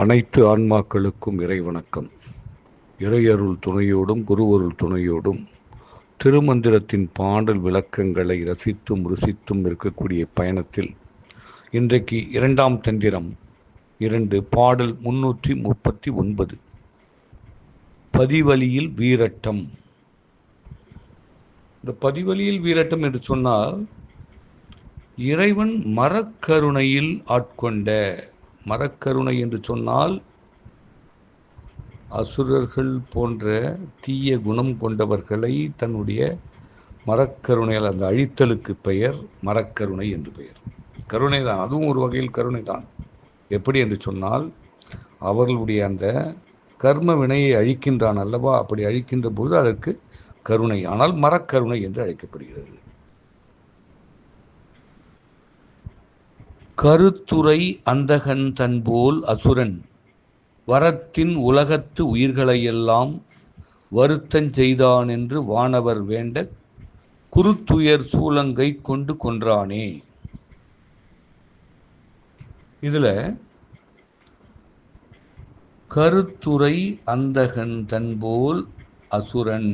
அனைத்து ஆன்மாக்களுக்கும் இறைவணக்கம். இறையருள் துணையோடும் குருவருள் துணையோடும் திருமந்திரத்தின் பாடல் விளக்கங்களை ரசித்தும் ருசித்தும் இருக்கக்கூடிய பயணத்தில் இன்றைக்கு இரண்டாம் தந்திரம் இரண்டு பாடல் முன்னூற்றி முப்பத்தி ஒன்பது. பதிவலியில் வீரட்டம். இந்த பதிவலியில் வீரட்டம் என்று சொன்னால் இறைவன் மரக்கருணையில் ஆட்கொண்ட மரக்கருணை என்று சொன்னால் அசுரர்கள் போன்ற தீய குணம் கொண்டவர்களை தன்னுடைய மரக்கருணையால் அந்த அழித்தலுக்கு பெயர் மரக்கருணை என்று பெயர். கருணை தான் அதுவும் ஒரு வகையில் கருணை தான் எப்படி என்று சொன்னால் அவர்களுடைய அந்த கர்ம வினையை அழிக்கின்றான் அல்லவா? அப்படி அழிக்கின்ற பொழுது அதற்கு கருணை ஆனால் மரக்கருணை என்று அழைக்கப்படுகிறது. கருத்துரை அந்தகன் தன்போல் அசுரன் வரத்தின் உலகத்து உயிர்களையெல்லாம் வருத்தஞ் செய்தான் என்று வானவர் வேண்ட குருத்துயர் சூலங்கை கொண்டு கொன்றானே. இதில் கருத்துரை அந்தகன் தன்போல் அசுரன்.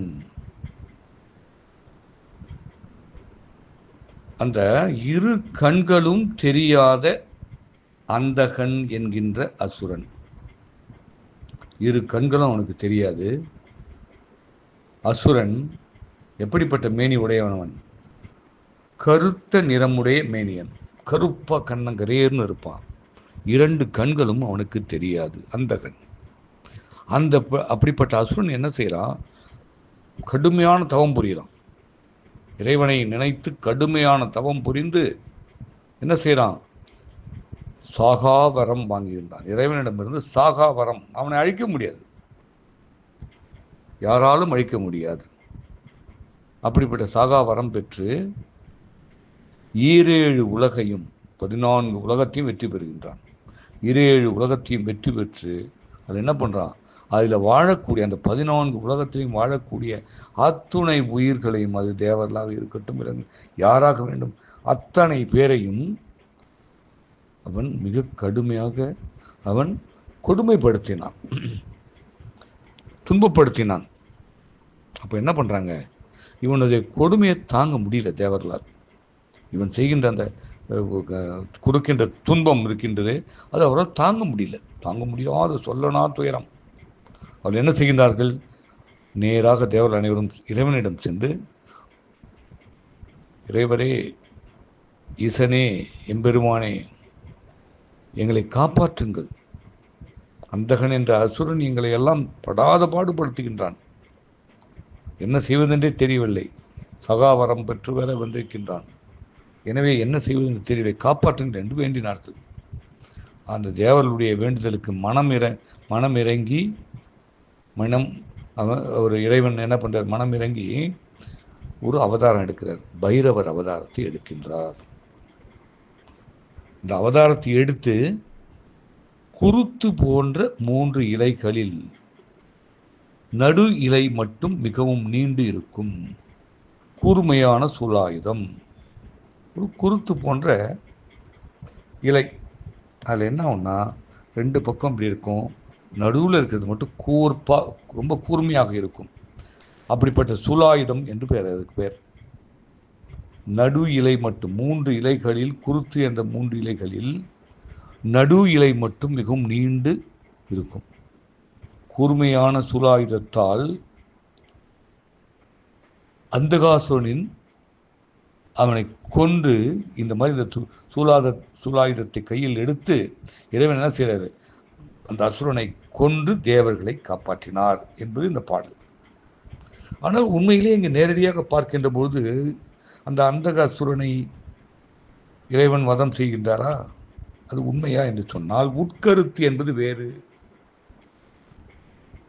அந்த இரு கண்களும் தெரியாத அந்தகன் என்கின்ற அசுரன். இரு கண்களும் அவனுக்கு தெரியாது. அசுரன் எப்படிப்பட்ட மேனி உடையவனவன்? கருத்த நிறமுடைய மேனியன். கருப்பா கண்ணங்கரேர்னு இருப்பான். இரண்டு கண்களும் அவனுக்கு தெரியாது அந்தகன். அந்த அப்படிப்பட்ட அசுரன் என்ன செய்யறான்? கடுமையான தவம் புரியலாம் இறைவனை நினைத்து கடுமையான தவம் புரிந்து என்ன செய்கிறான் சாகா வரம் வாங்குகின்றான் இறைவனிடமிருந்து சாகா வரம் அவனை அழிக்க முடியாது. யாராலும் அழிக்க முடியாது. அப்படிப்பட்ட சாகா வரம் பெற்று ஈரேழு உலகையும் பதினான்கு உலகத்தையும் வெற்றி பெறுகின்றான். ஈரேழு உலகத்தையும் வெற்றி பெற்று அது என்ன பண்ணுறான் அதில் வாழக்கூடிய அந்த பதினான்கு உலகத்திலையும் வாழக்கூடிய அத்துணை உயிர்களையும் அது தேவர்களாக இருக்கட்டும் இறங்கு யாராக வேண்டும் அத்தனை பேரையும் அவன் மிக கடுமையாக அவன் கொடுமைப்படுத்தினான். துன்பப்படுத்தினான். அப்போ என்ன பண்ணுறாங்க இவனுடைய கொடுமையை தாங்க முடியல தேவர்களால். இவன் செய்கின்ற அந்த கொடுக்கின்ற துன்பம் இருக்கின்றது அது அவரால் தாங்க முடியல. தாங்க முடியாத சொல்லனா துயரம். அவர்கள் என்ன செய்கின்றார்கள்? நேராக தேவர் அனைவரும் இறைவனிடம் சென்று இறைவரே ஈசனே எம்பெருமானே எங்களை காப்பாற்றுங்கள். அந்தகன் என்ற அசுரன் எங்களை எல்லாம் படாத பாடுபடுத்துகின்றான். என்ன செய்வதென்றே தெரியவில்லை. சகாவரம் பெற்று வேற வந்திருக்கின்றான். எனவே என்ன செய்வது என்று தெரியவில்லை. காப்பாற்றுங்கள் என்று வேண்டினார்கள். அந்த தேவர்களுடைய வேண்டுதலுக்கு மனம் இற மனம் இறங்கி மனம் அவன் ஒரு இறைவன் என்ன பண்ணுறார் மனம் இறங்கி ஒரு அவதாரம் எடுக்கிறார். பைரவர் அவதாரத்தை எடுக்கின்றார். இந்த அவதாரத்தை எடுத்து குருத்து போன்ற மூன்று இலைகளில் நடு இலை மட்டும் மிகவும் நீண்டு இருக்கும். கூர்மையான சூலாயுதம். ஒரு குருத்து போன்ற இலை. அதில் என்ன ஒன்றா ரெண்டு பக்கம் இப்படி இருக்கும். நடுவில் இருக்கிறது மட்டும் கூர்ப்பா ரொம்ப கூர்மையாக இருக்கும். அப்படிப்பட்ட சுலாயுதம் என்று பெயர் அதுக்கு பெயர் நடு இலை மட்டும் மூன்று இலைகளில் குருத்து என்ற மூன்று இலைகளில் நடு இலை மட்டும் மிகவும் நீண்டு இருக்கும். கூர்மையான சுலாயுதத்தால் அந்தகாசுரனின் அவனை கொண்டு இந்த மாதிரி இந்த சூலாத சூலாயுதத்தை கையில் எடுத்து இறைவன் என்ன செய்கிறாரு அந்த அசுரனை கொன்று தேவர்களை காப்பாற்றினார் என்பது இந்த பாடல். ஆனால் உண்மையிலே இங்கே நேரடியாக பார்க்கின்ற போது அந்த அந்தக அசுரனை இறைவன் வதம் செய்கின்றாரா? அது உண்மையா என்று சொன்னால் உட்கருத்து என்பது வேறு.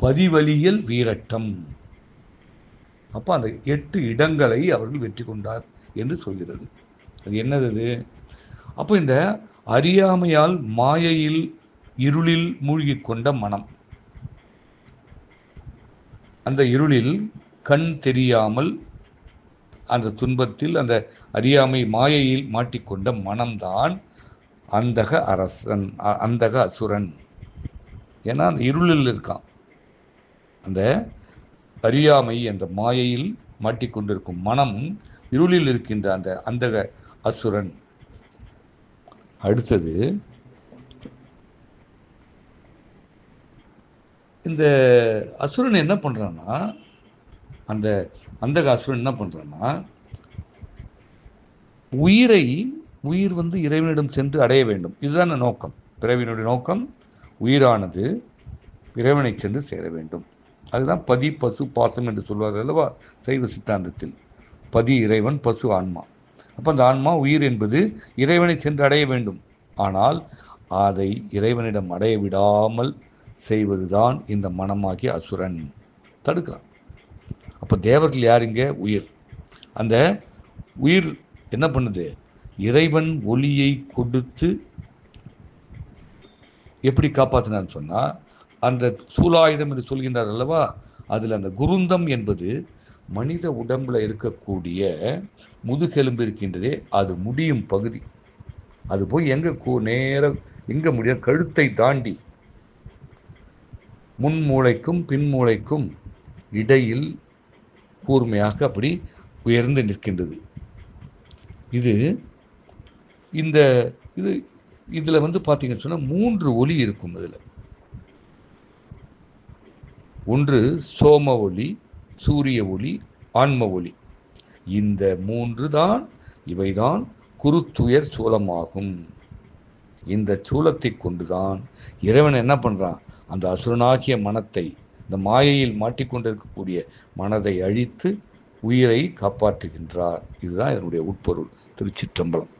பதிவலியல் வீரட்டம். அப்போ அந்த எட்டு இடங்களை அவர்கள் வெற்றி கொண்டார் என்று சொல்கிறது. அது என்னது அப்போ இந்த அறியாமையால் மாயையில் இருளில் மூழ்கிக் கொண்ட மனம். அந்த இருளில் கண் தெரியாமல் அந்த துன்பத்தில் அந்த அறியாமை மாயையில் மாட்டிக்கொண்ட மனம்தான் அந்தக அரசன் அ- அந்தக அசுரன். ஏன்னா அந்த இருளில் இருக்கான். அந்த அறியாமை என்ற மாயையில் மாட்டிக்கொண்டிருக்கும் மனம் இருளில் இருக்கின்ற அந்த அந்தக அசுரன். அடுத்தது இந்த அசுரன் என்ன பண்ணுறான்னா அந்த அந்தக அசுரன் என்ன பண்ணுறான்னா உயிரை உயிர் வந்து இறைவனிடம் சென்று அடைய வேண்டும். இதுதான நோக்கம். பிறவியினுடைய நோக்கம் உயிரானது இறைவனை சென்று சேர வேண்டும். அதுதான் பதி பசு பாசம் என்று சொல்வார்கள் அல்லவா? சைவ சித்தாந்தத்தில். பதி இறைவன் பசு ஆன்மா. அப்போ அந்த ஆன்மா உயிர் என்பது இறைவனை சென்று அடைய வேண்டும். ஆனால் அதை இறைவனிடம் அடைய விடாமல் செய்வதுதான் இந்த மனமாகிய அசுரன் தடுக்கிறான். அப்போ தேவர்கள் யாருங்க உயிர். அந்த உயிர் என்ன பண்ணுது? இறைவன் ஒளியை கொடுத்து எப்படி காப்பாற்றினான்னு சொன்னால் அந்த சூலாயுதம் என்று சொல்கின்றார் அல்லவா? அதில் அந்த குருந்தம் என்பது மனித உடம்பில் இருக்கக்கூடிய முதுகெலும்பு இருக்கின்றதே அது முடியும் பகுதி. அது போய் எங்கே கூ- நேர எங்க முடியும்? கழுத்தை தாண்டி. முன் மூளைக்கும் இடையில் கூர்மையாக அப்படி உயர்ந்து நிற்கின்றது. இது இந்த இது இதில் வந்து பார்த்தீங்கன்னு சொன்னால் மூன்று ஒளி இருக்கும் இதில் ஒன்று சோம ஒளி சூரிய ஒளி ஆன்ம ஒளி இந்த மூன்று தான் இவைதான் குருத்துயர் சோளமாகும் இந்த சூலத்தை கொண்டுதான் இறைவன் என்ன பண்ணுறான் அந்த அசுரனாகிய மனத்தை இந்த மாயையில் மாட்டிக்கொண்டிருக்கக்கூடிய மனதை அழித்து உயிரை காப்பாற்றுகின்றார். இதுதான் இதனுடைய உட்பொருள். திருச்சிற்றம்பலம்.